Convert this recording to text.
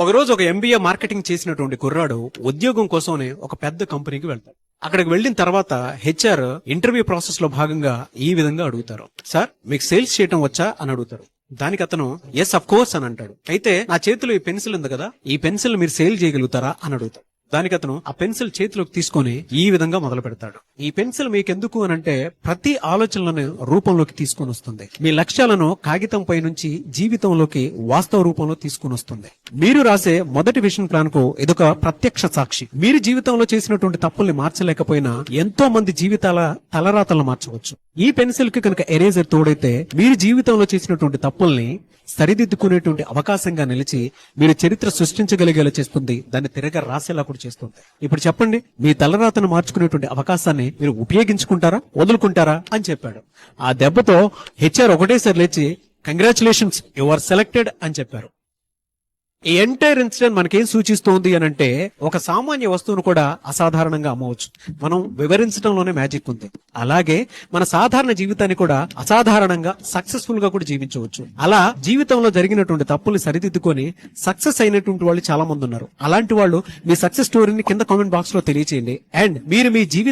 ఒకరోజు ఒక MBA marketing చేసినటువంటి కుర్రాడు ఉద్యోగం కోసమే ఒక పెద్ద కంపెనీకి వెళ్తాడు. అక్కడికి వెళ్ళిన తర్వాత హెచ్ఆర్ ఇంటర్వ్యూ ప్రాసెస్లో భాగంగా ఈ విధంగా అడుగుతారు. సార్ మీకు సేల్స్ చేయటం వచ్చా? అని అడుగుతారు. దానికి అతను ఎస్ అఫ్ కోర్స్ అని అంటాడు. అయితే నా చేతిలో ఈ పెన్సిల్ ఉంది కదా ఈ పెన్సిల్ మీరు సేల్ చేయగలుగుతారా? అని అడుగుతారు దానికి అతను ఆ పెన్సిల్ చేతిలోకి తీసుకొని ఈ విధంగా మొదలు పెడతాడు ఈ పెన్సిల్ మీకెందుకు అని అంటే ప్రతి ఆలోచనలను రూపంలోకి తీసుకొని వస్తుంది. మీ లక్ష్యాలను కాగితం పై నుంచి జీవితంలోకి వాస్తవ రూపంలో తీసుకొని వస్తుంది. మీరు రాసే మొదటి విషన్ ప్లాన్కు ఇదొక ప్రత్యక్ష సాక్షి. మీరు జీవితంలో చేసినటువంటి తప్పుల్ని మార్చలేకపోయినా ఎంతో మంది జీవితాల తలరాతలను మార్చవచ్చు. ఈ పెన్సిల్కి కనుక ఎరేజర్ తోడైతే మీరు జీవితంలో చేసినటువంటి తప్పుల్ని సరిదిద్దుకునేటువంటి అవకాశంగా నిలిచి మీరు చరిత్ర సృష్టించగలిగేలా చేస్తుంది. దాన్ని తిరగ రాసేలా కూడా చేస్తుంది. ఇప్పుడు చెప్పండి మీ తలరాతను మార్చుకునేటువంటి అవకాశాన్ని మీరు ఉపయోగించుకుంటారా వదులుకుంటారా అని చెప్పాడు. ఆ దెబ్బతో హెచ్ఆర్ ఒకటేసారి లేచి కంగ్రాచులేషన్స్ యు ఆర్ సెలెక్టెడ్ అని చెప్పారు. ఈ ఎంటైర్ ఇన్సిడెంట్ మనకేం సూచిస్తోంది అని అంటే ఒక సామాన్య వస్తువును కూడా అసాధారణంగా అమ్మవచ్చు. మనం వివరించడంలోనే మ్యాజిక్ ఉంది. అలాగే మన సాధారణ జీవితాన్ని కూడా అసాధారణంగా సక్సెస్ఫుల్గా కూడా జీవించవచ్చు. అలా జీవితంలో జరిగినటువంటి తప్పుల్ని సరిదిద్దుకొని సక్సెస్ అయినటువంటి వాళ్ళు చాలా మంది ఉన్నారు. అలాంటి వాళ్ళు మీ సక్సెస్ స్టోరీని కింద కామెంట్ బాక్స్లో తెలియచేయండి. అండ్ మీరు మీ జీవిత